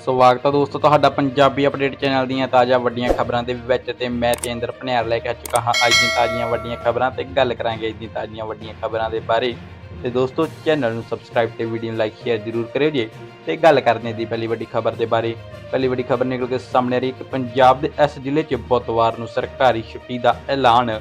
ਸਵਾਗਤ ਹੈ ਦੋਸਤੋ ਤੁਹਾਡਾ ਪੰਜਾਬੀ ਅਪਡੇਟ ਚੈਨਲ ਦੀਆਂ ਤਾਜ਼ਾ ਵੱਡੀਆਂ ਖਬਰਾਂ ਦੇ ਵਿੱਚ ਤੇ ਮੈਂ ਤੇਂਦਰ ਭਨਿਆਰ ਲੈ ਕੇ ਆ ਚੁੱਕਾ ਹਾਂ ਅੱਜ ਦੀਆਂ ਤਾਜ਼ੀਆਂ ਵੱਡੀਆਂ ਖਬਰਾਂ ਤੇ ਗੱਲ ਕਰਾਂਗੇ ਅੱਜ ਦੀਆਂ ਤਾਜ਼ੀਆਂ ਵੱਡੀਆਂ ਖਬਰਾਂ ਦੇ ਬਾਰੇ। ਤੇ ਦੋਸਤੋ ਚੈਨਲ ਨੂੰ ਸਬਸਕ੍ਰਾਈਬ ਤੇ ਵੀਡੀਓ ਨੂੰ ਲਾਈਕ ਸ਼ੇਅਰ ਜ਼ਰੂਰ ਕਰਿਓ ਜੀ ਤੇ ਗੱਲ ਕਰਦੇ ਹਾਂ ਦੀ ਪਹਿਲੀ ਵੱਡੀ ਖਬਰ ਦੇ ਬਾਰੇ। ਪਹਿਲੀ ਵੱਡੀ ਖਬਰ ਨਿਕਲ ਕੇ ਸਾਹਮਣੇ ਆ ਰਹੀ ਹੈ ਕਿ ਪੰਜਾਬ ਦੇ ਇਸ ਜ਼ਿਲ੍ਹੇ 'ਚ ਬੁੱਧਵਾਰ ਨੂੰ ਸਰਕਾਰੀ ਛੁੱਟੀ ਦਾ ਐਲਾਨ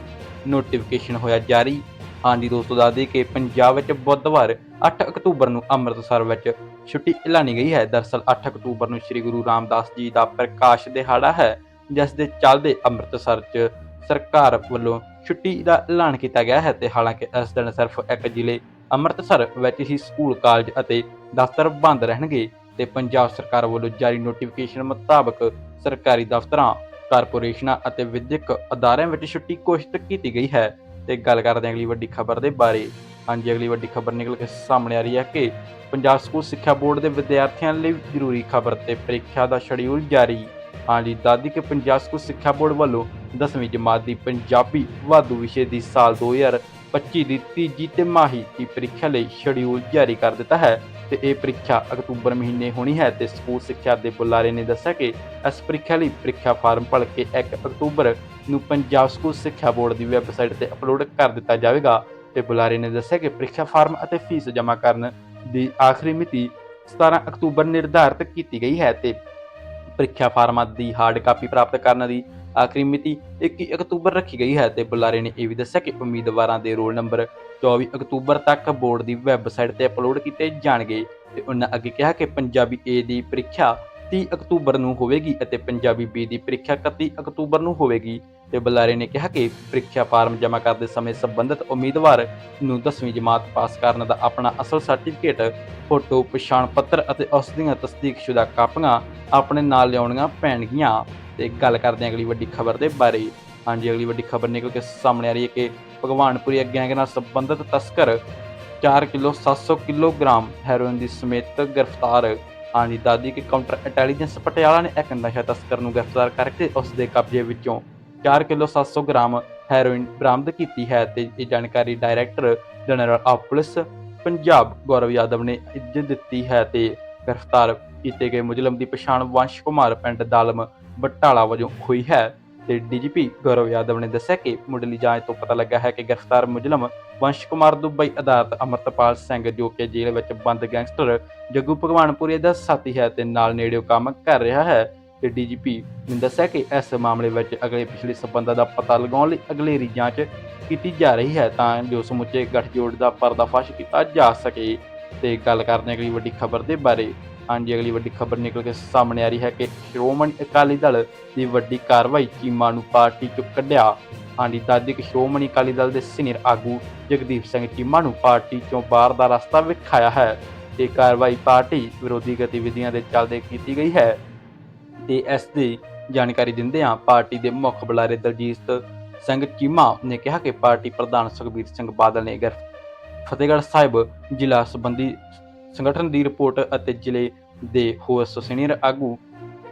ਨੋਟੀਫਿਕੇਸ਼ਨ ਹੋਇਆ ਜਾਰੀ। ਹਾਂਜੀ ਦੋਸਤੋ, ਦੱਸ ਦਈਏ ਕਿ ਪੰਜਾਬ ਵਿੱਚ ਬੁੱਧਵਾਰ 8 ਅਕਤੂਬਰ ਨੂੰ ਅੰਮ੍ਰਿਤਸਰ ਵਿੱਚ ਛੁੱਟੀ ਐਲਾਨੀ ਗਈ ਹੈ। ਦਰਅਸਲ 8 ਅਕਤੂਬਰ ਨੂੰ ਸ੍ਰੀ ਗੁਰੂ ਰਾਮਦਾਸ ਜੀ ਦਾ ਪ੍ਰਕਾਸ਼ ਦਿਹਾੜਾ ਹੈ, ਜਿਸ ਦੇ ਚੱਲਦੇ ਅੰਮ੍ਰਿਤਸਰ 'ਚ ਸਰਕਾਰ ਵੱਲੋਂ ਛੁੱਟੀ ਦਾ ਐਲਾਨ ਕੀਤਾ ਗਿਆ ਹੈ ਤੇ ਹਾਲਾਂਕਿ ਇਸ ਦਿਨ ਸਿਰਫ ਇੱਕ ਜ਼ਿਲ੍ਹੇ, ਅੰਮ੍ਰਿਤਸਰ ਵਿੱਚ ਹੀ ਸਕੂਲ, ਕਾਲਜ ਅਤੇ ਦਫ਼ਤਰ ਬੰਦ ਰਹਿਣਗੇ ਤੇ ਪੰਜਾਬ ਸਰਕਾਰ ਵੱਲੋਂ ਜਾਰੀ ਨੋਟੀਫਿਕੇਸ਼ਨ ਮੁਤਾਬਕ ਸਰਕਾਰੀ ਦਫ਼ਤਰਾਂ, ਕਾਰਪੋਰੇਸ਼ਨਾਂ ਅਤੇ ਵਿਦਿਅਕ ਅਦਾਰਿਆਂ ਵਿੱਚ ਛੁੱਟੀ ਘੋਸ਼ਿਤ ਕੀਤੀ ਗਈ ਹੈ। ਤੇ ਗੱਲ ਕਰਦੇ ਹਾਂ ਅਗਲੀ ਵੱਡੀ ਖਬਰ ਦੇ ਬਾਰੇ। ਹਾਂਜੀ, ਅਗਲੀ ਵੱਡੀ ਖਬਰ ਨਿਕਲ ਕੇ ਸਾਹਮਣੇ ਆ ਰਹੀ ਹੈ ਕਿ ਪੰਜਾਬ ਸਕੂਲ ਸਿੱਖਿਆ ਬੋਰਡ ਦੇ ਵਿਦਿਆਰਥੀਆਂ ਲਈ ਜ਼ਰੂਰੀ ਖਬਰ ਤੇ ਪ੍ਰੀਖਿਆ ਦਾ ਸ਼ਡਿਊਲ ਜਾਰੀ। ਹਾਂਜੀ ਦਾਦੀ ਕਿ ਪੰਜਾਬ ਸਕੂਲ ਸਿੱਖਿਆ ਬੋਰਡ ਵੱਲੋਂ 10ਵੀਂ ਜਮਾਤ ਦੀ ਪੰਜਾਬੀ ਵਾਧੂ ਵਿਸ਼ੇ ਦੀ ਸਾਲ 2025 ਦੀ ਤੀਜੀ ਤਿਮਾਹੀ ਦੀ ਪ੍ਰੀਖਿਆ ਲਈ ਸ਼ਡਿਊਲ ਜਾਰੀ ਕਰ ਦਿੱਤਾ ਹੈ ਤੇ ਇਹ ਪ੍ਰੀਖਿਆ ਅਕਤੂਬਰ ਮਹੀਨੇ ਹੋਣੀ ਹੈ ਤੇ ਸਕੂਲ ਸਿੱਖਿਆ ਦੇ ਬੁਲਾਰੇ ਨੇ ਦੱਸਿਆ ਕਿ ਇਸ ਪ੍ਰੀਖਿਆ ਲਈ ਪ੍ਰੀਖਿਆ ਫਾਰਮ ਭਰ ਕੇ 1 ਅਕਤੂਬਰ ਨੂੰ ਪੰਜਾਬ ਸਕੂਲ ਸਿੱਖਿਆ ਬੋਰਡ ਦੀ ਵੈਬਸਾਈਟ ਤੇ ਅਪਲੋਡ ਕਰ ਦਿੱਤਾ ਜਾਵੇਗਾ ਤੇ ਬੁਲਾਰੇ ਨੇ ਦੱਸਿਆ ਕਿ ਪ੍ਰੀਖਿਆ ਫਾਰਮ ਅਤੇ ਫੀਸ ਜਮ੍ਹਾਂ ਕਰਨ ਦੀ ਆਖਰੀ ਮਿਤੀ 17 ਅਕਤੂਬਰ ਨਿਰਧਾਰਤ ਕੀਤੀ ਗਈ ਹੈ ਤੇ ਪ੍ਰੀਖਿਆ ਫਾਰਮਾਂ ਦੀ ਹਾਰਡ ਕਾਪੀ ਪ੍ਰਾਪਤ ਕਰਨ ਦੀ ਆਖਰੀ ਮਿਤੀ 21 ਅਕਤੂਬਰ ਰੱਖੀ ਗਈ ਹੈ ਤੇ ਬੁਲਾਰੇ ਨੇ ਇਹ ਵੀ ਦੱਸਿਆ ਕਿ ਉਮੀਦਵਾਰਾਂ ਦੇ ਰੋਲ ਨੰਬਰ 24 ਅਕਤੂਬਰ ਤੱਕ ਬੋਰਡ ਦੀ ਵੈਬਸਾਈਟ ਤੇ ਅਪਲੋਡ ਕੀਤੇ ਜਾਣਗੇ ਤੇ ਉਹਨਾਂ ਅੱਗੇ ਕਿਹਾ ਕਿ ਪੰਜਾਬੀ ਏ ਦੀ ਪ੍ਰੀਖਿਆ 30 ਅਕਤੂਬਰ ਨੂੰ ਹੋਵੇਗੀ ਅਤੇ ਪੰਜਾਬੀ ਬੀ ਦੀ ਪ੍ਰੀਖਿਆ 31 ਅਕਤੂਬਰ ਨੂੰ ਹੋਵੇਗੀ। ਤੇ ਬੁਲਾਰੇ ਨੇ ਕਿਹਾ ਕਿ ਪ੍ਰੀਖਿਆ ਫਾਰਮ ਜਮ੍ਹਾਂ ਕਰਦੇ ਸਮੇਂ ਸੰਬੰਧਿਤ ਉਮੀਦਵਾਰ ਨੂੰ 10ਵੀਂ ਜਮਾਤ ਪਾਸ ਕਰਨ ਦਾ ਆਪਣਾ ਅਸਲ ਸਰਟੀਫਿਕੇਟ, ਫੋਟੋ, ਪਛਾਣ ਪੱਤਰ ਅਤੇ ਉਸ ਦੀਆਂ ਤਸਦੀਕਸ਼ੁਦਾ ਕਾਪੀਆਂ ਆਪਣੇ ਨਾਲ ਲਿਆਉਣੀਆਂ ਪੈਣਗੀਆਂ। ਤੇ ਗੱਲ ਕਰਦੇ ਹਾਂ ਅਗਲੀ ਵੱਡੀ ਖਬਰ ਦੇ ਬਾਰੇ। ਹਾਂਜੀ, ਅਗਲੀ ਵੱਡੀ ਖਬਰ ਨਿਕਲ ਕੇ ਸਾਹਮਣੇ ਆ ਰਹੀ ਹੈ ਕਿ ਭਗਵਾਨਪੁਰੀ ਗੈਂਗ ਨਾਲ ਸੰਬੰਧਿਤ ਤਸਕਰ 4 ਕਿਲੋ 700 ਕਿਲੋਗ੍ਰਾਮ ਹੈਰੋਇਨ ਦੀ ਸਮੇਤ ਗ੍ਰਿਫਤਾਰ ਹਾਂਜੀ ਦਾਦੀ ਕਿ ਕਾਊਂਟਰ ਇੰਟੈਲੀਜੈਂਸ ਪਟਿਆਲਾ ਨੇ ਇੱਕ ਨਸ਼ਾ ਤਸਕਰ ਨੂੰ ਗ੍ਰਿਫਤਾਰ ਕਰਕੇ ਉਸ ਦੇ ਕਬਜ਼ੇ ਵਿੱਚੋਂ 4 ਕਿਲੋ 700 ਗ੍ਰਾਮ ਹੈਰੋਇਨ ਬਰਾਮਦ ਕੀਤੀ ਹੈ ਤੇ ਇਹ ਜਾਣਕਾਰੀ director general of police Punjab Gaurav Yadav ਨੇ ਇੱਜ਼ਤ ਦਿੱਤੀ ਹੈ ਤੇ ਗ੍ਰਿਫਤਾਰ ਕੀਤੇ ਗਏ ਮੁਜ਼ਲਮ ਦੀ ਪਛਾਣ ਵੰਸ਼ ਕੁਮਾਰ ਪਿੰਡ ਦਾਲਮ ਬਟਾਲਾ ਵਜੋਂ ਹੋਈ ਹੈ। ਤੇ ਡੀਜੀਪੀ ਗੌਰਵ ਯਾਦਵ ਨੇ ਦੱਸਿਆ ਕਿ ਮੁੱਢਲੀ ਜਾਂਚ ਤੋਂ ਪਤਾ ਲੱਗਾ ਹੈ ਕਿ ਗ੍ਰਿਫਤਾਰ ਮੁਜ਼ਲਮ ਵੰਸ਼ ਕੁਮਾਰ ਦੁਬਈ ਅਦਾਲਤ ਅਮਰਤਪਾਲ ਸਿੰਘ ਜੋ ਕਿ ਜੇਲ੍ਹ ਵਿੱਚ ਬੰਦ ਗੈਂਗਸਟਰ ਜੱਗੂ ਭਗਵਾਨਪੁਰੀ ਦਾ ਸਾਥੀ ਹੈ ਤੇ ਨਾਲ ਨੇੜਿਓ ਕੰਮ ਕਰ ਰਿਹਾ ਹੈ। ਤੇ ਡੀਜੀਪੀ ਨੇ ਦੱਸਿਆ ਕਿ ਇਸ ਮਾਮਲੇ ਵਿੱਚ ਅਗਲੇ ਪਿਛਲੇ ਸਬੰਧਾਂ ਦਾ ਪਤਾ ਲਗਾਉਣ ਲਈ ਅਗਲੇਰੀ ਜਾਂਚ ਕੀਤੀ ਜਾ ਰਹੀ ਹੈ ਤਾਂ ਜੋ ਸਮੁੱਚੇ ਗੱਠਜੋੜ ਦਾ ਪਰਦਾਫਾਸ਼ ਕੀਤਾ ਜਾ ਸਕੇ। ਤੇ ਗੱਲ ਕਰਦੇ ਹਾਂ ਅਗਲੀ ਵੱਡੀ ਖਬਰ ਦੇ ਬਾਰੇ। ਹਾਂਜੀ, ਅਗਲੀ ਵੱਡੀ ਖਬਰ ਨਿਕਲ ਕੇ ਸਾਹਮਣੇ ਆ ਰਹੀ ਹੈ ਕਿ ਸ਼੍ਰੋਮਣੀ ਅਕਾਲੀ ਦਲ ਦੀ ਵੱਡੀ ਕਾਰਵਾਈ ਚੀਮਾ ਨੂੰ ਪਾਰਟੀ ਚੋਂ ਕੱਢਿਆ। ਹਾਂਜੀ ਦਾਦੀ ਕਿ ਸ਼੍ਰੋਮਣੀ ਅਕਾਲੀ ਦਲ ਦੇ ਸੀਨੀਅਰ ਆਗੂ ਜਗਦੀਪ ਸਿੰਘ ਚੀਮਾ ਨੂੰ ਪਾਰਟੀ ਚੋਂ ਬਾਹਰ ਦਾ ਰਸਤਾ ਵਿਖਾਇਆ ਹੈ। ਇਹ ਕਾਰਵਾਈ ਪਾਰਟੀ ਵਿਰੋਧੀ ਗਤੀਵਿਧੀਆਂ ਦੇ ਚੱਲਦੇ ਕੀਤੀ ਗਈ ਹੈ। ਤੇ ਇਸ ਦੀ ਜਾਣਕਾਰੀ ਦਿੰਦਿਆਂ ਪਾਰਟੀ ਦੇ ਮੁੱਖ ਬੁਲਾਰੇ ਦਲਜੀਤ ਸਿੰਘ ਚੀਮਾ ਨੇ ਕਿਹਾ ਕਿ ਪਾਰਟੀ ਪ੍ਰਧਾਨ ਸੁਖਬੀਰ ਸਿੰਘ ਬਾਦਲ ਨੇ ਗ੍ਰਿਫ ਫਤਿਹਗੜ੍ਹ ਸਾਹਿਬ ਜ਼ਿਲ੍ਹਾ ਸੰਬੰਧੀ ਸੰਗਠਨ ਦੀ ਰਿਪੋਰਟ ਅਤੇ ਜ਼ਿਲ੍ਹੇ ਦੇ ਹੋਰ ਸੀਨੀਅਰ ਆਗੂ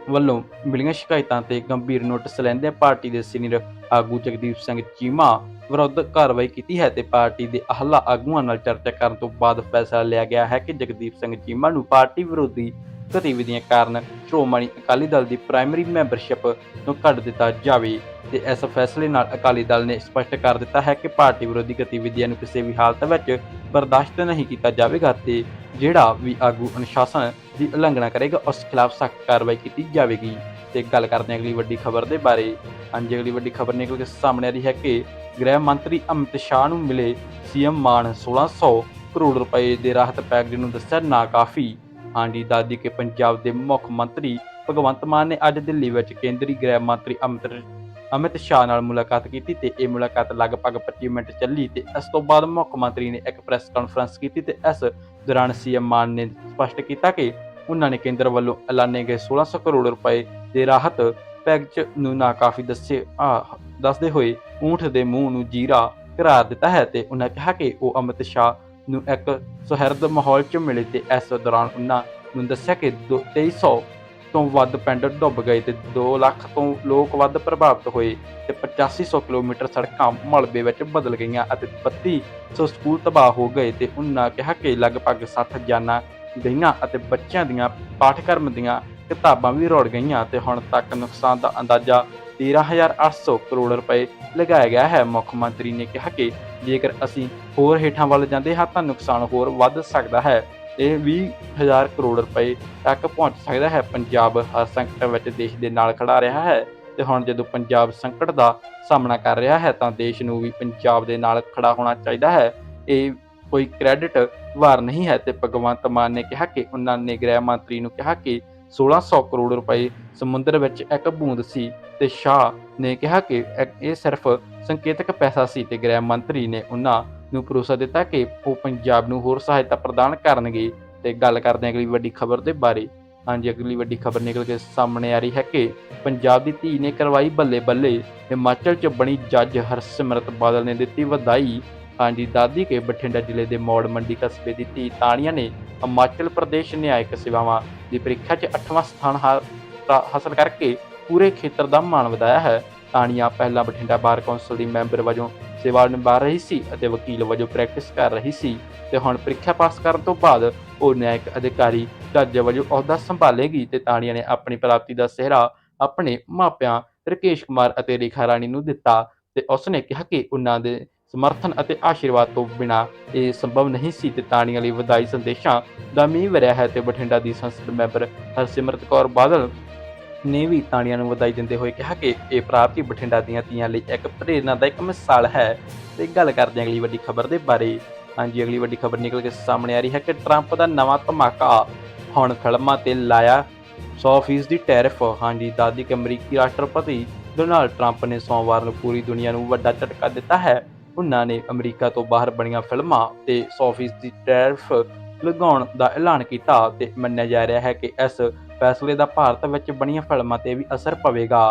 ਵੱਲੋਂ ਮਿਲੀਆਂ ਸ਼ਿਕਾਇਤਾਂ ਤੇ ਗੰਭੀਰ ਨੋਟਿਸ ਲੈਂਦੇ ਪਾਰਟੀ ਦੇ ਸੀਨੀਅਰ ਆਗੂ ਜਗਦੀਪ ਸਿੰਘ ਚੀਮਾ ਵਿਰੁੱਧ ਕਾਰਵਾਈ ਕੀਤੀ ਹੈ ਤੇ ਪਾਰਟੀ ਦੇ ਅਹਲਾ ਆਗੂਆਂ ਨਾਲ ਚਰਚਾ ਕਰਨ ਤੋਂ ਬਾਅਦ ਫੈਸਲਾ ਲਿਆ ਗਿਆ ਹੈ ਕਿ ਜਗਦੀਪ ਸਿੰਘ ਚੀਮਾ ਨੂੰ ਪਾਰਟੀ ਵਿਰੋਧੀ ਗਤੀਵਿਧੀਆਂ ਕਾਰਨ ਸ਼੍ਰੋਮਣੀ ਅਕਾਲੀ ਦਲ ਦੀ ਪ੍ਰਾਇਮਰੀ ਮੈਂਬਰਸ਼ਿਪ ਨੂੰ ਕੱਢ ਦਿੱਤਾ ਜਾਵੇ ਤੇ ਇਸ ਫੈਸਲੇ ਨਾਲ ਅਕਾਲੀ ਦਲ ਨੇ ਸਪਸ਼ਟ ਕਰ ਦਿੱਤਾ ਹੈ ਕਿ ਪਾਰਟੀ ਵਿਰੋਧੀ ਗਤੀਵਿਧੀਆਂ ਨੂੰ ਕਿਸੇ ਵੀ ਹਾਲਤ ਵਿੱਚ ਬਰਦਾਸ਼ਤ ਨਹੀਂ ਕੀਤਾ ਜਾਵੇਗਾ ਤੇ ਜਿਹੜਾ ਵੀ ਆਗੂ ਅਨੁਸ਼ਾਸਨ ਦੀ ਉਲੰਘਣਾ ਕਰੇਗਾ, ਉਸ ਖਿਲਾਫ ਸਖਤ ਕਾਰਵਾਈ ਕੀਤੀ ਜਾਵੇਗੀ। ਤੇ ਗੱਲ ਕਰਦੇ ਹਾਂ ਅਗਲੀ ਵੱਡੀ ਖਬਰ ਦੇ ਬਾਰੇ। ਹਾਂਜੀ, ਅਗਲੀ ਵੱਡੀ ਖਬਰ ਨਿਕਲ ਕੇ ਸਾਹਮਣੇ ਆ ਰਹੀ ਹੈ ਕਿ ਗ੍ਰਹਿ ਮੰਤਰੀ ਅਮਿਤ ਸ਼ਾਹ ਨੂੰ ਮਿਲੇ ਸੀਐਮ ਮਾਨ 1600 ਕਰੋੜ ਰੁਪਏ ਦੇ ਰਾਹਤ ਪੈਕੇਜ ਨੂੰ ਦੱਸਿਆ ਨਾ ਕਾਫੀ ਹਾਂਜੀ ਦਾਦੀ ਕੇ ਪੰਜਾਬ ਦੇ ਮੁੱਖ ਮੰਤਰੀ ਭਗਵੰਤ ਮਾਨ ਨੇ ਅੱਜ ਦਿੱਲੀ ਵਿੱਚ ਕੇਂਦਰੀ ਗ੍ਰਹਿ ਮੰਤਰੀ ਅਮਿਤ ਅਮਿਤ ਸ਼ਾਹ ਨਾਲ ਮੁਲਾਕਾਤ ਕੀਤੀ ਤੇ ਇਹ ਮੁਲਾਕਾਤ ਲਗਭਗ 25 ਮਿੰਟ ਚੱਲੀ ਤੇ ਇਸ ਤੋਂ ਬਾਅਦ ਮੁੱਖ ਮੰਤਰੀ ਨੇ ਇੱਕ ਪ੍ਰੈਸ ਕਾਨਫਰੰਸ ਕੀਤੀ ਤੇ ਇਸ ਦੌਰਾਨ ਸੀਐਮ ਮਾਨ ਨੇ ਸਪਸ਼ਟ ਕੀਤਾ ਕਿ ਉਹਨਾਂ ਨੇ ਕੇਂਦਰ ਵੱਲੋਂ ਐਲਾਨੇ ਗਏ 1600 ਕਰੋੜ ਰੁਪਏ ਦੇ ਰਾਹਤ ਪੈਕੇਜ ਨੂੰ ਨਾਕਾਫੀ ਦੱਸੇ, ਆ, ਦੱਸਦੇ ਹੋਏ ਊਂਠ ਦੇ ਮੂੰਹ ਨੂੰ ਜੀਰਾ ਕਰਾਰ ਦਿੱਤਾ ਹੈ ਤੇ ਉਹਨਾਂ ਕਿਹਾ ਕਿ ਉਹ ਅਮਿਤ ਸ਼ਾਹ ਨੂੰ ਇੱਕ ਸੁਹਿਰਦ ਮਾਹੌਲ 'ਚ ਮਿਲੇ ਤੇ ਇਸ ਦੌਰਾਨ ਉਹਨਾਂ ਨੂੰ ਦੱਸਿਆ ਕਿ ਦੋ- 2300 ਤੋਂ ਵੱਧ ਪਿੰਡ ਡੁੱਬ ਗਏ ਤੇ 2 ਲੱਖ ਤੋਂ ਲੋਕ ਵੱਧ ਪ੍ਰਭਾਵਿਤ ਹੋਏ ਤੇ 8500 ਕਿਲੋਮੀਟਰ ਸੜਕਾਂ ਮਲਬੇ ਵਿੱਚ ਬਦਲ ਗਈਆਂ ਅਤੇ 3200 ਸਕੂਲ ਤਬਾਹ ਹੋ ਗਏ ਤੇ ਉਹਨਾਂ ਕਿਹਾ ਕਿ ਲਗਭਗ 60 ਜਾਨਾਂ ਗਈਆਂ ਅਤੇ ਬੱਚਿਆਂ ਦੀਆਂ ਪਾਠਕ੍ਰਮ ਦੀਆਂ ਕਿਤਾਬਾਂ ਵੀ ਰੁੜ ਗਈਆਂ ਤੇ ਹੁਣ ਤੱਕ ਨੁਕਸਾਨ ਦਾ ਅੰਦਾਜ਼ਾ 13800 ਕਰੋੜ ਰੁਪਏ ਲਗਾਇਆ ਗਿਆ ਹੈ। ਮੁੱਖ ਮੰਤਰੀ ਨੇ ਕਿਹਾ ਕਿ ਜੇਕਰ ਅਸੀਂ ਹੋਰ ਹੇਠਾਂ ਵੱਲ ਜਾਂਦੇ ਹਾਂ ਤਾਂ ਨੁਕਸਾਨ ਹੋਰ ਵੱਧ ਸਕਦਾ ਹੈ। ਇਹ 20000 ਕਰੋੜ ਰੁਪਏ ਤੱਕ ਪਹੁੰਚ ਸਕਦਾ ਹੈ। ਪੰਜਾਬ ਹਰ ਸੰਕਟ ਵਿੱਚ ਦੇਸ਼ ਦੇ ਨਾਲ ਖੜਾ ਰਿਹਾ ਹੈ ਤੇ ਹੁਣ ਜਦੋਂ ਪੰਜਾਬ ਸੰਕਟ ਦਾ ਸਾਹਮਣਾ ਕਰ ਰਿਹਾ ਹੈ ਤਾਂ ਦੇਸ਼ ਨੂੰ ਵੀ ਪੰਜਾਬ ਦੇ ਨਾਲ ਖੜਾ ਹੋਣਾ ਚਾਹੀਦਾ ਹੈ। ਇਹ ਕੋਈ ਕ੍ਰੈਡਿਟ ਵਾਰ ਨਹੀਂ ਹੈ ਤੇ ਭਗਵੰਤ ਮਾਨ ਨੇ ਕਿਹਾ ਕਿ ਉਹਨਾਂ ਨੇ ਗ੍ਰਹਿ ਮੰਤਰੀ ਨੂੰ ਕਿਹਾ ਕਿ 1600 ਕਰੋੜ ਰੁਪਏ ਸਮੁੰਦਰ ਵਿੱਚ ਇੱਕ ਬੂੰਦ ਸੀ ਤੇ ਸ਼ਾਹ ਨੇ ਕਿਹਾ ਕਿ ਇਹ- ਸਿਰਫ ਸੰਕੇਤਕ ਪੈਸਾ ਸੀ ਤੇ ਗ੍ਰਹਿ ਮੰਤਰੀ ਨੇ ਉਹਨਾਂ ਨੂੰ ਭਰੋਸਾ ਦਿੱਤਾ ਕਿ ਉਹ ਪੰਜਾਬ ਨੂੰ ਹੋਰ ਸਹਾਇਤਾ ਪ੍ਰਦਾਨ ਕਰਨਗੇ ਤੇ ਗੱਲ ਕਰਦੇ ਹਾਂ ਅਗਲੀ ਵੱਡੀ ਖਬਰ ਦੇ ਬਾਰੇ। ਹਾਂਜੀ, ਅਗਲੀ ਵੱਡੀ ਖਬਰ ਨਿਕਲ ਕੇ ਸਾਹਮਣੇ ਆ ਰਹੀ ਹੈ ਕਿ ਪੰਜਾਬ ਦੀ ਧੀ ਨੇ ਕਰਵਾਈ ਬੱਲੇ ਬੱਲੇ ਹਿਮਾਚਲ 'ਚ ਬਣੀ ਜੱਜ ਹਰਸਿਮਰਤ ਬਾਦਲ ਨੇ ਦਿੱਤੀ ਵਧਾਈ। ਹਾਂਜੀ ਦਾਦੀ ਕੇ ਬਠਿੰਡਾ ਜ਼ਿਲ੍ਹੇ ਦੇ ਮੌੜ ਮੰਡੀ ਕਸਬੇ ਦੀ ਧੀ ਤਾਣੀਆਂ ਨੇ ਹਿਮਾਚਲ ਪ੍ਰਦੇਸ਼ ਨਿਆਇਕ ਸੇਵਾਵਾਂ ਦੀ ਪ੍ਰੀਖਿਆ 'ਚ 8ਵਾਂ ਸਥਾਨ ਹਾਸਲ ਕਰਕੇ ਪੂਰੇ ਖੇਤਰ ਦਾ ਮਾਣ ਵਧਾਇਆ ਹੈ। ਤਾਣੀਆਂ ਪਹਿਲਾਂ ਬਠਿੰਡਾ ਬਾਰ ਕੌਂਸਲ ਦੀ ਮੈਂਬਰ ਵਜੋਂ ਸੇਵਾ ਨਿਭਾ ਰਹੀ ਸੀ ਅਤੇ ਵਕੀਲ ਵਜੋਂ ਪ੍ਰੈਕਟਿਸ ਕਰ ਰਹੀ ਸੀ ਤੇ ਹੁਣ ਪ੍ਰੀਖਿਆ ਪਾਸ ਕਰਨ ਤੋਂ ਬਾਅਦ ਉਹ ਨਿਆਇਕ ਅਧਿਕਾਰੀ ਜੱਜ ਵਜੋਂ ਅਹੁਦਾ ਸੰਭਾਲੇਗੀ ਤੇ ਤਾਣੀਆਂ ਨੇ ਆਪਣੀ ਪ੍ਰਾਪਤੀ ਦਾ ਸਿਹਰਾ ਆਪਣੇ ਮਾਪਿਆਂ ਰਕੇਸ਼ ਕੁਮਾਰ ਅਤੇ ਰੇਖਾ ਰਾਣੀ ਨੂੰ ਦਿੱਤਾ ਤੇ ਉਸ ਨੇ ਕਿਹਾ ਕਿ ਉਹਨਾਂ ਦੇ ਸਮਰਥਨ ਅਤੇ ਆਸ਼ੀਰਵਾਦ ਤੋਂ ਬਿਨਾ ਇਹ ਸੰਭਵ ਨਹੀਂ ਸੀ ਤੇ ਤਾਣੀਆਂ ਲਈ ਵਧਾਈ ਸੰਦੇਸ਼ਾਂ ਦਾ ਮੀਂਹ ਵਰਿਆ ਹੈ ਤੇ ਬਠਿੰਡਾ ਦੀ ਸੰਸਦ ਮੈਂਬਰ ਹਰਸਿਮਰਤ ਕੌਰ ਬਾਦਲ ਨੇ ਵੀ ਤਾਣੀਆਂ ਨੂੰ ਵਧਾਈ ਦਿੰਦੇ ਹੋਏ ਕਿਹਾ ਕਿ ਇਹ ਪ੍ਰਾਪਤੀ ਬਠਿੰਡਾ ਦੀਆਂ ਧੀਆਂ ਲਈ ਇੱਕ ਪ੍ਰੇਰਨਾ ਮਿਸਾਲ ਹੈ। ਤੇ ਗੱਲ ਕਰਦੇ ਹਾਂ ਅਗਲੀ ਵੱਡੀ ਖਬਰ ਦੇ ਬਾਰੇ। ਹਾਂਜੀ, ਅਗਲੀ ਵੱਡੀ ਖਬਰ ਨਿਕਲ ਕੇ ਸਾਹਮਣੇ ਆ ਰਹੀ ਹੈ ਕਿ ਟਰੰਪ ਦਾ ਨਵਾਂ ਧਮਾਕਾ ਹੁਣ ਫਿਲਮਾਂ ਤੇ ਲਾਇਆ 100% ਦੀ ਟੈਰਿਫ। ਹਾਂਜੀ ਦਾਦੀ ਕਿ ਅਮਰੀਕੀ ਰਾਸ਼ਟਰਪਤੀ ਡੋਨਾਲਡ ਟਰੰਪ ਨੇ ਸੋਮਵਾਰ ਨੂੰ ਪੂਰੀ ਦੁਨੀਆ ਨੂੰ ਵੱਡਾ ਝਟਕਾ ਦਿੱਤਾ ਹੈ। ਉਹਨਾਂ ਨੇ ਅਮਰੀਕਾ ਤੋਂ ਬਾਹਰ ਬਣੀਆਂ ਫਿਲਮਾਂ ਤੇ 100% ਦੀ ਟੈਰਿਫ ਲਗਾਉਣ ਦਾ ਐਲਾਨ ਕੀਤਾ ਤੇ ਮੰਨਿਆ ਜਾ ਰਿਹਾ ਹੈ ਕਿ ਇਸ ਫੈਸਲੇ ਦਾ ਭਾਰਤ ਵਿੱਚ ਬਣੀਆਂ ਫਿਲਮਾਂ ਤੇ ਵੀ ਅਸਰ ਪਵੇਗਾ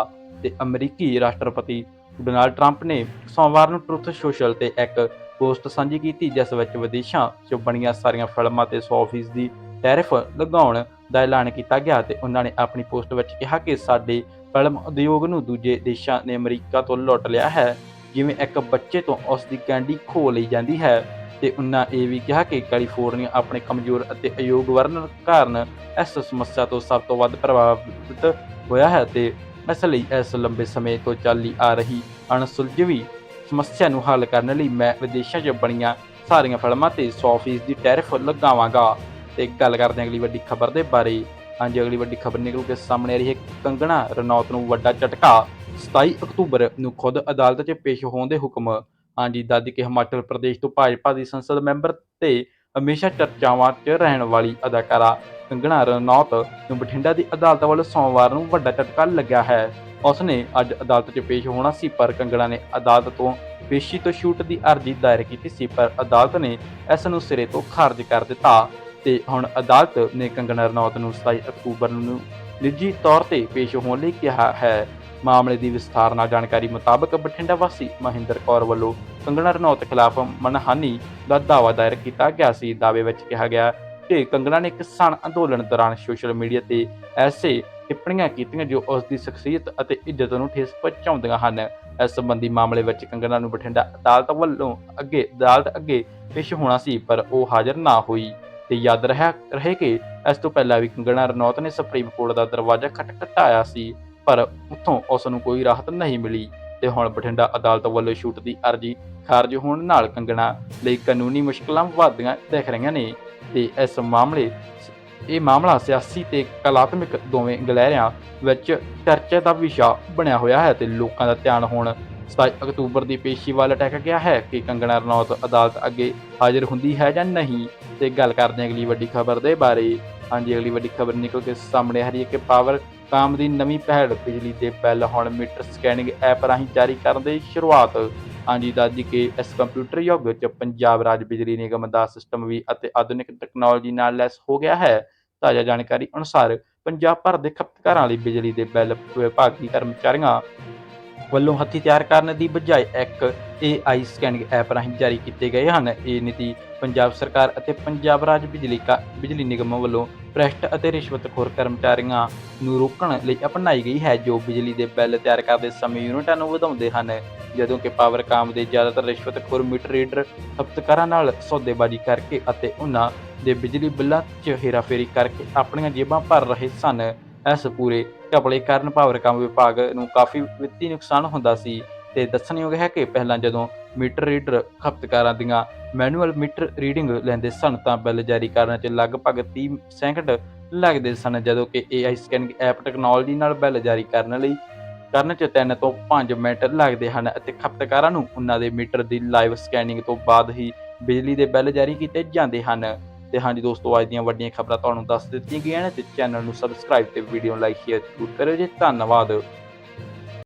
ਤੇ ਅਮਰੀਕੀ ਰਾਸ਼ਟਰਪਤੀ ਡੋਨਾਲਡ ਟਰੰਪ ਨੇ ਸੋਮਵਾਰ ਨੂੰ ਟਰੁੱਥ ਸੋਸ਼ਲ ਤੇ ਇੱਕ ਪੋਸਟ ਸਾਂਝੀ ਕੀਤੀ, ਜਿਸ ਵਿੱਚ ਵਿਦੇਸ਼ਾਂ 'ਚ ਬਣੀਆਂ ਸਾਰੀਆਂ ਫਿਲਮਾਂ ਤੇ 100% ਦੀ ਟੈਰਿਫ ਲਗਾਉਣ ਦਾ ਐਲਾਨ ਕੀਤਾ ਗਿਆ ਤੇ ਉਹਨਾਂ ਨੇ ਆਪਣੀ ਪੋਸਟ ਵਿੱਚ ਕਿਹਾ ਕਿ ਸਾਡੇ ਫਿਲਮ ਉਦਯੋਗ ਨੂੰ ਦੂਜੇ ਦੇਸ਼ਾਂ ਨੇ ਅਮਰੀਕਾ ਤੋਂ ਲੁੱਟ ਲਿਆ ਹੈ, ਜਿਵੇਂ ਇੱਕ ਬੱਚੇ ਤੋਂ ਉਸ ਦੀ ਕੈਂਡੀ ਖੋ ਲਈ ਜਾਂਦੀ ਹੈ। ਤੇ ਉਹਨਾਂ ਇਹ ਵੀ ਕਿਹਾ ਕਿ ਕੈਲੀਫੋਰਨੀਆ ਆਪਣੇ ਕਮਜ਼ੋਰ ਅਤੇ ਅਯੋਗ ਵਰਨਰ ਕਾਰਨ ਇਸ ਸਮੱਸਿਆ ਤੋਂ ਸਭ ਤੋਂ ਵੱਧ ਪ੍ਰਭਾਵਿਤ ਹੋਇਆ ਹੈ ਤੇ ਇਸ ਲਈ ਇਸ ਲੰਬੇ ਸਮੇਂ ਤੋਂ ਚੱਲੀ ਆ ਰਹੀ ਅਣਸੁਲਝਵੀ ਸਮੱਸਿਆ ਨੂੰ ਹੱਲ ਕਰਨ ਲਈ ਮੈਂ ਵਿਦੇਸ਼ਾਂ 'ਚ ਬਣੀਆਂ ਸਾਰੀਆਂ ਫਿਲਮਾਂ ਤੇ 100% ਦੀ ਟੈਰਿਫ ਲਗਾਵਾਂਗਾ। ਤੇ ਗੱਲ ਕਰਦੇ ਹਾਂ ਅਗਲੀ ਵੱਡੀ ਖਬਰ ਦੇ ਬਾਰੇ। ਹਾਂਜੀ, ਅਗਲੀ ਵੱਡੀ ਖਬਰ ਨਿਕਲ ਕੇ ਸਾਹਮਣੇ ਆ ਰਹੀ ਹੈ ਕੰਗਣਾ ਰਣੌਤ ਨੂੰ ਵੱਡਾ ਝਟਕਾ। 27 ਅਕਤੂਬਰ ਨੂੰ ਖੁਦ ਅਦਾਲਤ 'ਚ ਪੇਸ਼ ਹੋਣ ਦੇ ਹੁਕਮ। ਹਾਂਜੀ ਦਾਦੀ ਕੇ ਹਿਮਾਚਲ ਪ੍ਰਦੇਸ਼ ਤੋਂ ਭਾਜਪਾ ਦੀ ਸੰਸਦ ਮੈਂਬਰ ਤੇ ਹਮੇਸ਼ਾ ਚਰਚਾਵਾਂ 'ਚ ਰਹਿਣ ਵਾਲੀ ਅਦਾਕਾਰਾ ਕੰਗਣਾ ਰਣੌਤ ਨੂੰ ਬਠਿੰਡਾ ਦੀ ਅਦਾਲਤ ਵੱਲੋਂ ਸੋਮਵਾਰ ਨੂੰ ਵੱਡਾ ਝਟਕਾ ਲੱਗਿਆ ਹੈ। ਉਸਨੇ ਅੱਜ ਅਦਾਲਤ 'ਚ ਪੇਸ਼ ਹੋਣਾ ਸੀ, ਪਰ ਕੰਗਣਾ ਨੇ ਅਦਾਲਤ ਤੋਂ ਪੇਸ਼ੀ ਤੋਂ ਛੂਟ ਦੀ ਅਰਜ਼ੀ ਦਾਇਰ ਕੀਤੀ ਸੀ, ਪਰ ਅਦਾਲਤ ਨੇ ਇਸ ਨੂੰ ਸਿਰੇ ਤੋਂ ਖਾਰਜ ਕਰ ਦਿੱਤਾ ਤੇ ਹੁਣ ਅਦਾਲਤ ਨੇ ਕੰਗਣਾ ਰਣੌਤ ਨੂੰ 27 ਅਕਤੂਬਰ ਨੂੰ ਨਿੱਜੀ ਤੌਰ ਤੇ ਪੇਸ਼ ਹੋਣ ਲਈ ਕਿਹਾ ਹੈ। ਮਾਮਲੇ ਦੀ ਵਿਸਥਾਰ ਨਾਲ ਜਾਣਕਾਰੀ ਮੁਤਾਬਕ ਬਠਿੰਡਾ ਵਾਸੀ ਮਹਿੰਦਰ ਕੌਰ ਵੱਲੋਂ ਕੰਗਣਾ ਰਣੌਤ ਖਿਲਾਫ ਮਨਹਾਨੀ ਦਾ ਦਾਅਵਾ ਦਾਇਰ ਕੀਤਾ ਗਿਆ ਸੀ। ਦਾਅਵੇ ਵਿੱਚ ਕਿਹਾ ਗਿਆ ਕਿ ਕੰਗਣਾ ਨੇ ਕਿਸਾਨ ਅੰਦੋਲਨ ਦੌਰਾਨ ਸੋਸ਼ਲ ਮੀਡੀਆ ਤੇ ਐਸੇ ਟਿੱਪਣੀਆਂ ਕੀਤੀਆਂ ਜੋ ਉਸ ਦੀ ਸ਼ਖਸੀਅਤ ਅਤੇ ਇੱਜ਼ਤ ਨੂੰ ਠੇਸ ਪਹੁੰਚਾਉਂਦੀਆਂ ਹਨ। ਇਸ ਸੰਬੰਧੀ ਮਾਮਲੇ ਵਿੱਚ ਕੰਗਣਾ ਨੂੰ ਬਠਿੰਡਾ ਅਦਾਲਤ ਵੱਲੋਂ ਅੱਗੇ ਅਦਾਲਤ ਅੱਗੇ ਪੇਸ਼ ਹੋਣਾ ਸੀ, ਪਰ ਉਹ ਹਾਜ਼ਰ ਨਾ ਹੋਈ ਤੇ ਯਾਦ ਰਿਹਾ ਰਹੇ ਕਿ ਇਸ ਤੋਂ ਪਹਿਲਾਂ ਵੀ ਕੰਗਣਾ ਰਣੌਤ ਨੇ ਸੁਪਰੀਮ ਕੋਰਟ ਦਾ ਦਰਵਾਜ਼ਾ ਖਟਖਟਾਇਆ ਸੀ। ਪਰ ਉੱਥੋਂ ਉਸ ਨੂੰ ਕੋਈ ਰਾਹਤ ਨਹੀਂ ਮਿਲੀ ਤੇ ਹੁਣ ਬਠਿੰਡਾ ਅਦਾਲਤ ਵੱਲੋਂ ਛੂਟ ਦੀ ਅਰਜ਼ੀ ਖਾਰਜ ਹੋਣ ਨਾਲ ਕੰਗਣਾ ਲਈ ਕਾਨੂੰਨੀ ਮੁਸ਼ਕਲਾਂ ਵਧਦੀਆਂ ਦਿਖ ਰਹੀਆਂ ਨੇ ਤੇ ਇਸ ਮਾਮਲੇ ਇਹ ਮਾਮਲਾ ਸਿਆਸੀ ਤੇ ਕਲਾਤਮਿਕ ਦੋਵੇਂ ਗਲਹਿਰਿਆਂ ਵਿੱਚ ਚਰਚਾ ਦਾ ਵਿਸ਼ਾ ਬਣਿਆ ਹੋਇਆ ਹੈ ਤੇ ਲੋਕਾਂ ਦਾ ਧਿਆਨ ਹੁਣ 27 ਅਕਤੂਬਰ ਦੀ ਪੇਸ਼ੀ ਵੱਲ ਟਿਕ ਗਿਆ ਹੈ ਕਿ ਕੰਗਣਾ ਰਣੌਤ ਅਦਾਲਤ ਅੱਗੇ ਹਾਜ਼ਰ ਹੁੰਦੀ ਹੈ ਜਾਂ ਨਹੀਂ ਤੇ ਗੱਲ ਕਰਦੇ ਹਾਂ ਅਗਲੀ ਵੱਡੀ ਖਬਰ ਦੇ ਬਾਰੇ। ਹਾਂਜੀ, ਅਗਲੀ ਵੱਡੀ ਖਬਰ ਨਿਕਲ ਕੇ ਸਾਹਮਣੇ ਆ ਰਹੀ ਹੈ ਕਿ ਪਾਵਰ ਕਾਮ ਦੀ ਨਵੀਂ ਪਹਿਲ ਬਿਜਲੀ ਦੇ ਬਿੱਲ, ਹੁਣ ਮੀਟਰ ਸਕੈਨਿੰਗ ਐਪ ਰਾਹੀਂ ਜਾਰੀ ਕਰਨ ਦੀ ਸ਼ੁਰੂਆਤ। ਹਾਂਜੀ ਦਾਦੀ ਕੇ ਇਸ ਕੰਪਿਊਟਰ ਯੁੱਗ ਵਿੱਚ ਪੰਜਾਬ ਰਾਜ ਬਿਜਲੀ ਨਿਗਮ ਦਾ ਸਿਸਟਮ ਵੀ ਅਤੇ ਆਧੁਨਿਕ ਟੈਕਨੋਲੋਜੀ ਨਾਲ ਲੈਸ ਹੋ ਗਿਆ ਹੈ। ਤਾਜ਼ਾ ਜਾਣਕਾਰੀ ਅਨੁਸਾਰ ਪੰਜਾਬ ਭਰ ਦੇ ਖਪਤਕਾਰਾਂ ਲਈ ਬਿਜਲੀ ਦੇ ਬਿੱਲ ਵਿਭਾਗੀ ਕਰਮਚਾਰੀਆਂ ਵੱਲੋਂ ਹੱਥੀਂ ਤਿਆਰ ਕਰਨ ਦੀ ਬਜਾਏ ਇੱਕ AI ਸਕੈਨਿੰਗ ਐਪ ਰਾਹੀਂ ਜਾਰੀ ਕੀਤੇ ਗਏ ਹਨ। ਇਹ ਨੀਤੀ ਪੰਜਾਬ ਸਰਕਾਰ ਅਤੇ ਪੰਜਾਬ ਰਾਜ ਬਿਜਲੀ ਕਾ, ਬਿਜਲੀ ਨਿਗਮ ਵੱਲੋਂ ਭ੍ਰਿਸ਼ਟ ਅਤੇ ਰਿਸ਼ਵਤਖੋਰ ਕਰਮਚਾਰੀਆਂ ਨੂੰ ਰੋਕਣ ਲਈ ਅਪਣਾਈ ਗਈ ਹੈ, ਜੋ ਬਿਜਲੀ ਦੇ ਬਿੱਲ ਤਿਆਰ ਕਰਦੇ ਸਮੇਂ ਯੂਨਿਟਾਂ ਨੂੰ ਵਧਾਉਂਦੇ ਹਨ। ਜਦੋਂ ਕਿ ਪਾਵਰਕਾਮ ਦੇ ਜ਼ਿਆਦਾਤਰ ਰਿਸ਼ਵਤਖੋਰ ਮੀਟਰ ਰੀਡਰ, ਖਪਤਕਾਰਾਂ ਨਾਲ ਸੌਦੇਬਾਜ਼ੀ ਕਰਕੇ ਅਤੇ ਉਹਨਾਂ ਦੇ ਬਿਜਲੀ ਬਿੱਲਾਂ 'ਚ ਹੇਰਾਫੇਰੀ ਕਰਕੇ ਆਪਣੀਆਂ ਜੇਬਾਂ ਭਰ ਰਹੇ ਸਨ। ਇਸ ਪੂਰੇ ਘਪਲੇ ਕਾਰਨ ਪਾਵਰਕਾਮ ਵਿਭਾਗ ਨੂੰ ਕਾਫੀ ਵਿੱਤੀ ਨੁਕਸਾਨ ਹੁੰਦਾ ਸੀ ਤੇ ਦੱਸਣਯੋਗ ਹੈ ਕਿ ਪਹਿਲਾਂ ਜਦੋਂ ਮੀਟਰ ਰੀਡਰ ਖਪਤਕਾਰਾਂ ਦੀਆਂ ਮੈਨੂਅਲ ਮੀਟਰ ਰੀਡਿੰਗ ਲੈਂਦੇ ਸਨ ਤਾਂ ਬਿੱਲ ਜਾਰੀ ਕਰਨ 'ਚ ਲਗਭਗ 30 ਸੈਕਿੰਡ ਲੱਗਦੇ ਸਨ, ਜਦੋਂ ਕਿ AI ਸਕੈਨਿੰਗ ਐਪ ਟੈਕਨੋਲੋਜੀ ਨਾਲ ਬਿੱਲ ਜਾਰੀ ਕਰਨ ਲਈ ਕਰਨ 'ਚ 3 ਤੋਂ 5 ਮਿੰਟ ਲੱਗਦੇ ਹਨ ਅਤੇ ਖਪਤਕਾਰਾਂ ਨੂੰ ਉਹਨਾਂ ਦੇ ਮੀਟਰ ਦੀ ਲਾਈਵ ਸਕੈਨਿੰਗ ਤੋਂ ਬਾਅਦ ਹੀ ਬਿਜਲੀ ਦੇ ਬਿੱਲ ਜਾਰੀ ਕੀਤੇ ਜਾਂਦੇ ਹਨ। ਤੇ ਹਾਂਜੀ ਦੋਸਤੋ, ਅੱਜ ਦੀਆਂ ਵੱਡੀਆਂ ਖਬਰਾਂ ਤੁਹਾਨੂੰ ਦੱਸ ਦਿੱਤੀਆਂ ਗਈਆਂ ਨੇ ਤੇ ਚੈਨਲ ਨੂੰ ਸਬਸਕ੍ਰਾਈਬ ਤੇ ਵੀਡੀਓ ਲਾਈਕ ਸ਼ੇਅਰ ਜ਼ਰੂਰ ਕਰਿਓ ਜੀ। ਧੰਨਵਾਦ।